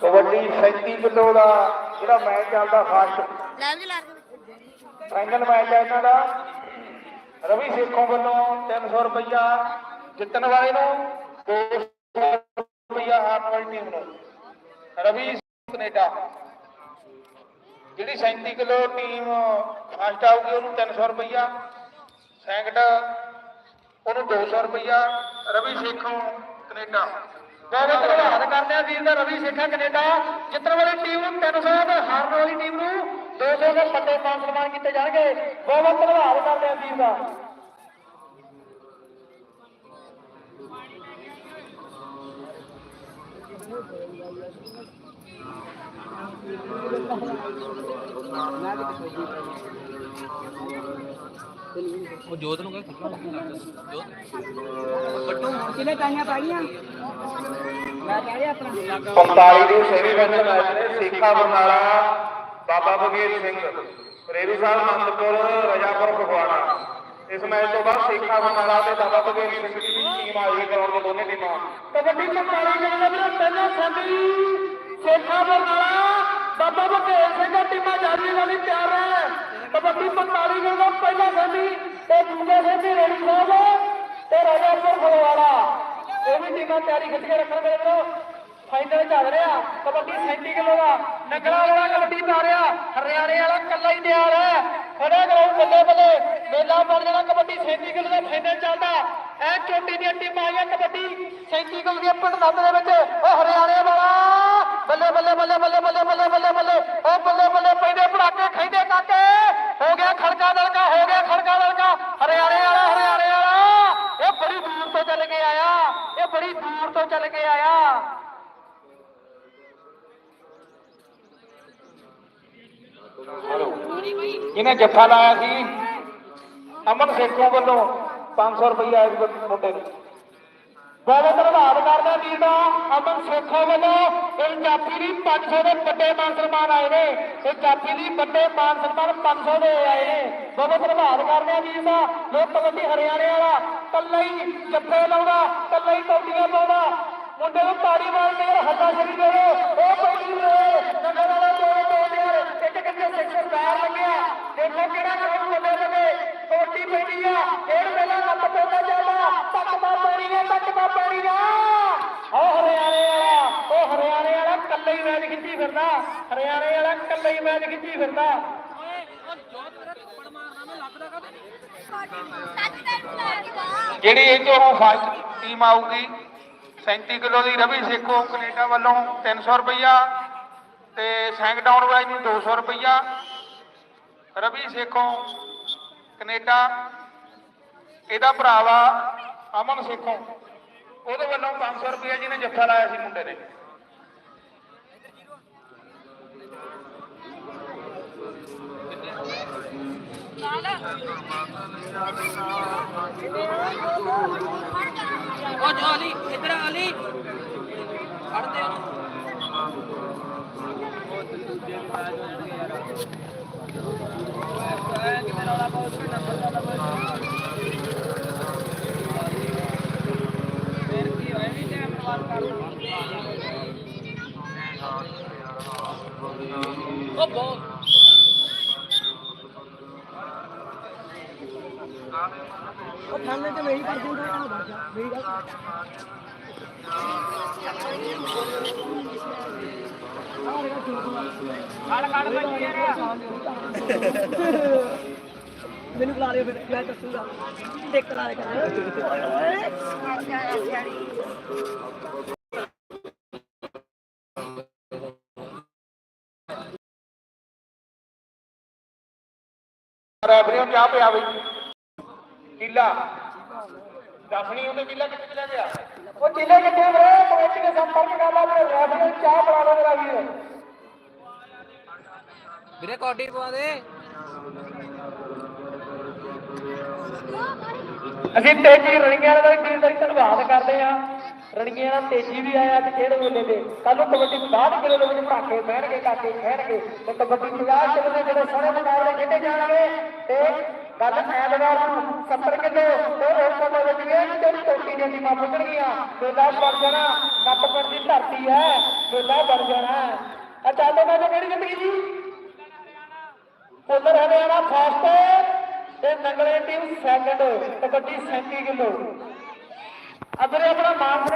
Kabaddi 37 kilo ਦਾ ਜਿਹੜਾ match ਚੱਲਦਾ fast. ਜੀ ਲਾ ਫਾਈਨਲ ਮੈਚ ਹੈ ਇਹਨਾਂ ਦਾ। ਰਵੀ ਸੇਖੋਂ ਵੱਲੋਂ 300 ਰੁਪਇਆ ਜਿੱਤਣ ਵਾਲੇ ਨੂੰ 200 ਰੁਪਇਆ ਹਾਰਨ ਵਾਲੀ ਟੀਮ ਨੂੰ। ਰਵੀ ਕੈਨੇਡਾ। ਜਿਹੜੀ 37 ਕਿਲੋ ਟੀਮ ਫਾਸਟ ਆਊਗੀ, ਉਹਨੂੰ 300 ਰੁਪਇਆ ਸੈਕੰਡ ਉਹਨੂੰ 200 ਰੁਪਇਆ ਰਵੀ ਸੇਖੋਂ, ਕੈਨੇਡਾ। ਬਹੁਤ ਬਹੁਤ ਧੰਨਵਾਦ ਕਰਦੇ ਆ ਵੀਰ ਦਾ, ਰਵੀ ਸੇਖਾ, ਕੈਨੇਡਾ। ਜਿੱਤਣ ਵਾਲੀ ਟੀਮ ਨੂੰ 300 ਤੇ ਹਾਰਨ ਵਾਲੀ ਟੀਮ ਨੂੰ 200 ਦੇ ਵੱਡੇ ਮਾਨ ਸਨਮਾਨ ਕੀਤੇ ਜਾਣਗੇ। ਬਹੁਤ ਬਹੁਤ ਧੰਨਵਾਦ ਕਰਦੇ ਆ ਵੀਰ ਦਾ। ਉਹ ਜੋਤ ਨੂੰ ਕਹਿੰਦਾ ਖੁੱਲਾ ਜੋਤ। ਕਿਨੇ ਕਾਈਆਂ ਪਾਈਆਂ? ਮੈਂ ਕਹਿ ਰਿਹਾ ਆਪਣਾ। 45 ਦੇ ਸੈਮੀ ਫਾਈਨਲ ਮੈਚ ਨੇ ਸੇਖਾ ਬਰਨਾਲਾ ਬਾਬਾ ਬਗੇਰ ਸਿੰਘ ਰੇਰੂ ਸਾਹਿਬ ਅਨੰਦਪੁਰ ਰਜਾਪੁਰ ਫਗਵਾੜਾ। ਇਸ ਮੈਚ ਤੋਂ ਬਾਅਦ ਸੇਖਾ ਬਰਨਾਲਾ ਤੇ ਬਾਬਾ ਬਗੇਰ ਸਿੰਘ ਦੀ ਟੀਮ ਆ ਗਈ ਕਰਾਉਣ ਦੇ ਦੋਨੇ ਟੀਮਾਂ। ਕਬੱਡੀ 45 ਦੇ ਵਿੱਚ ਪਹਿਲਾਂ ਸਾਡੀ ਸੇਖਾ ਬਰਨਾਲਾ, ਬਾਬਾ ਬਗੇਰ ਸਿੰਘ ਟੀਮਾਂ ਜਾਰੀ ਵਾਲੀ ਤਿਆਰ ਹੈ ਕਬੱਡੀ 45 ਦੇ ਵਿੱਚ ਪਹਿਲਾਂ ਸਾਡੀ ਤੇ ਦੂਜੇ ਸਾਡੀ ਰੇਰੂ ਸਾਹਿਬ ਤੇ ਰਜਾਪੁਰ ਫਗਵਾੜਾ ਇਹ ਵੀ ਟੀਮਾਂ ਤਿਆਰੀ ਖਿੱਚ ਕੇ ਰੱਖਣ ਮੇਰੇ ਵੀਰੋ ਫਾਈਨਲ ਚੱਲ ਰਿਹਾ। ਕਬੱਡੀ 37 ਕਿਲੋ ਦਾ ਨਗਲਾ ਵਾਲਾ ਕਬੱਡੀ ਪਾ ਰਿਹਾ ਹਰਿਆਣੇ ਵਾਲਾ ਕੱਲਾ ਹੀ ਤਿਆਰ ਹੈ। ਖੜੇ ਗਰਾਊਂਡ ਬੱਲੇ ਬੱਲੇ। ਮੇਲਾ ਬਣ ਜਾਣਾ ਕਬੱਡੀ 37 ਕਿਲੋ ਦਾ ਫਾਈਨਲ ਚੱਲਦਾ। ਐ ਚੋਟੀ ਦੀਆਂ ਟੀਮਾਂ ਆਈਆਂ ਕਬੱਡੀ 37 ਕਿਲੋ ਦੀਆਂ ਪਿੰਡ ਦੇ ਵਿੱਚ। बल्ले बल्ले बल्ले बल्ले बल्ले बल्ले ओ, बल्ले बल्ले पड़ाके खेदे काके हो गया खड़का हो गया खड़का अरे अरे अरे अरे अरे ये बड़ी दूर तो चल के आया। ये बड़ी दूर तो चल के आया। इन्हें लाया सी अमन सेठों वालों पाँच सौ रुपया एक मुंडे बहुत ਕਰਦਾ ਵੀਰ ਦਾ, ਅਮਨ ਸੇਖੋਂ ਵੱਲੋਂ ਇਹ ਜਾਫੀ ਦੀ 500 ਦੇ ਵੱਡੇ ਮਾਨ ਸਨਮਾਨ ਆਏ ਨੇ। ਇਹ ਜਾਫੀ ਦੀ ਵੱਡੇ ਮਾਨ ਸਨਮਾਨ 500 ਦੇ ਆਏ ਨੇ। ਬਹੁਤ ਧੰਨਵਾਦ ਕਰਦੇ ਆ ਵੀਰ ਦਾ। ਲੋਕ ਕਬੱਡੀ ਹਰਿਆਣੇ ਵਾਲਾ ਕੱਲਾ ਹੀ ਜੱਫੇ ਲਾਉਂਦਾ, ਕੱਲਾ ਹੀ ਕੌਡੀਆਂ ਪਾਉਂਦਾ। ਮੁੰਡੇ ਨੂੰ ਤਾੜੀ ਮਾਰ ਕੇ ਹੱਥਾ ਦੇ ਉਹ ਪੈਣੀ ਰੇ ਨਗਰ ਵਾਲਾ ਦੋ ਦੋ ਯਾਰ ਇੱਕ ਕਿੱਥੇ ਸਿਕਸਰ ਬਾਹਰ ਲੱਗਿਆ ਦੇਖੋ ਕਿਹੜਾ ਕਰੋ ਬੱਲੇ ਬੱਲੇ ਕੋਟੀ ਪੈਣੀ ਆ ਖੇਡ ਮੇਲਾ ਨੱਪ ਪੈਂਦਾ ਜਾਂਦਾ ਤੱਕ ਦਾ ਪੈਣੀ ਨੇ ਤੱਕ ਦਾ ਪੈਣੀ ਨਾ ਉਹ ਹਰਿਆਣੇ ਵਾਲਾ ਉਹ ਹਰਿਆਣੇ ਵਾਲਾ ਕੱਲਾ ਹੀ ਮੈਚ ਖਿੱਚੀ ਫਿਰਦਾ, ਹਰਿਆਣੇ ਵਾਲਾ ਕੱਲਾ ਹੀ ਮੈਚ ਖਿੱਚੀ ਫਿਰਦਾ। ਜਿਹੜੀ ਇਹ ਚੋਂ ਫਸਟ ਟੀਮ ਆਊਗੀ 37 ਕਿਲੋ ਦੀ ਰਵੀ ਸੇਖੋ ਕੈਨੇਡਾ ਵੱਲੋਂ 300 ਰੁਪਈਆ ਤੇ ਸੈਂਕ ਡਾਊਨ ਵਾਲੀ ਨੂੰ 200 ਰੁਪਈਆ। ਰਵੀ ਸੇਖੋ ਕੈਨੇਡਾ, ਇਹਦਾ ਭਰਾਵਾ ਅਮਨ ਸੇਖੋ। ਉਹਦੇ ਵੱਲੋਂ 500 ਰੁਪਇਆ ਜਿਹਨੇ ਜੱਫਾ ਲਾਇਆ ਸੀ ਮੁੰਡੇ ਨੇ ਉਹ ਜੋ ਅਲੀ ਇਧਰ ਅਲੀ ਅੜਦੇ ਉਹ ਦੂਜੇ ਵੀ ਆ ਜਾਂਦੇ ਯਾਰ ਕਿਵੇਂ ਰੌਲਾ ਪਾਉਂਦੇ ਨੰਬਰ ਦਾ Oh, boy. ਉਹ ਥਾਣੇ ਤੇ ਮੇਰੀ ਕਰ ਦੂੰਗਾ ਮੇਰੀ ਗੱਲ ਕਾੜ ਕਾੜ ਬੱਜੀ ਮੈਨੂੰ ਬੁਲਾ ਲਿਓ ਫਿਰ ਮੈਂ ਦੱਸੂਗਾ। ਟਿਕ ਕਰਾ ਦੇ ਕਰ। ਓਏ ਰੈਫਰੀਆਂ ਕਿਆ ਪਿਆ ਬਈ ਕਿੱਲਾ। ਦਫਣੀ ਉਹਦੇ ਕਿੱਲਾ ਕਿੱਥੇ ਚਲਾ ਗਿਆ? ਉਹ ਕਿੱਲੇ ਕਿੱਥੇ ਵੀਰੇ? ਕਮੇਟੀ ਨੇ ਸੰਪਰਕ ਕਰ ਲਾ ਮੇਰੇ ਰੈਫਰੀ ਨੂੰ ਚਾਹ ਬਣਾ ਲਓ ਮੇਰਾ ਵੀਰ। ਵੀਰੇ ਕੋਡੀ ਪਵਾ ਦੇ। ਅਸੀਂ ਤੇਜੀ ਰਣੀਆਂ ਦਾ ਵੀ ਦਾ ਧੰਨਵਾਦ ਕਰਦੇ ਆ ਰਣੀਆਂ ਦਾ ਤੇਜੀ ਵੀ ਆਇਆ ਤੇ ਖੇਡ ਮੇਲੇ ਤੇ। ਕੱਲ ਨੂੰ ਕਬੱਡੀ 60 ਕਿਲੋ ਦੇ ਵਿੱਚ ਭਾਕੇ ਬਹਿਣਗੇ ਕਾਕੇ ਖੇਡਣਗੇ ਤੇ ਕਬੱਡੀ 50 ਕਿਲੋ ਦੇ ਜਿਹੜੇ ਸਾਰੇ ਮੁਕਾਬਲੇ ਖੇਡੇ ਜਾਣਗੇ ਤੇ ਕੱਲ ਐਤਵਾਰ ਨੂੰ 70 ਕਿਲੋ ਤੇ ਉਸ ਤੋਂ ਬਾਅਦ ਜਿਹੜੇ ਤੇ ਟੋਟੀ ਦੀਆਂ ਟੀਮਾਂ ਪੁੱਜਣਗੀਆਂ ਮੇਲਾ ਬਣ ਜਾਣਾ ਕੱਪੜ ਦੀ ਧਰਤੀ ਹੈ ਮੇਲਾ ਬਣ ਜਾਣਾ। ਆ ਚਾਲੋ ਮੈਂ ਕਿਹੜੀ ਜ਼ਿੰਦਗੀ ਜੀ? ਪੁੱਲਰ ਹਰਿਆਣਾ ਫਸਟ ਤੇ ਨੰਗਲੇ ਟੀਮ ਸੈਕੰਡ ਕਬੱਡੀ 37 ਕਿਲੋ। ਅਗਰੇ ਆਪਣਾ ਮਾਨ